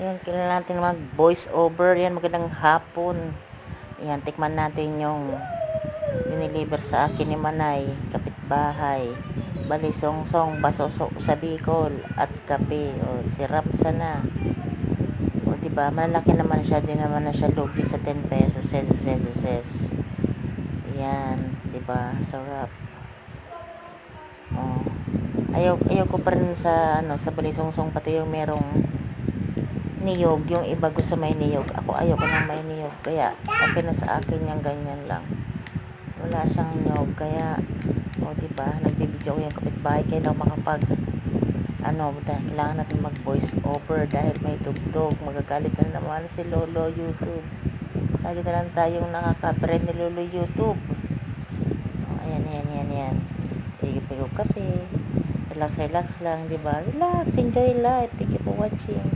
Ayan, kailangan natin mag voice over. Yan, magandang hapon. Ayan, tikman natin yung diniliver sa akin ni Manay, kapitbahay. Bali, song-song, baso so, sa Bicol, at kape. O, sirap sana. O, diba, malaki naman siya. Di naman na siya lugi sa 10 pesos. Ses, ses, ses. Ayan, diba, sarap. O, ayaw, ayaw ko pa rin sa, ano, sa balisong-song pati yung merong niyog, yung iba gusto may niyog. Ako ayoko nang may niyog. Kaya, okay na sa akin yung ganyan lang. Wala siyang niyog. Kaya, o diba, nagbibideo ko yung kapitbahay. Kaya daw makapag, ano, dahil kailangan natin mag voice over dahil may tugtog. Magagalit na naman si Lolo YouTube. Lagi na lang tayong nakaka-friend ni Lolo YouTube. O, ayan, ayan, ayan, ayan. Higip-higop kape. Relax, relax lang, di ba? Relax, enjoy life. Thank you for watching.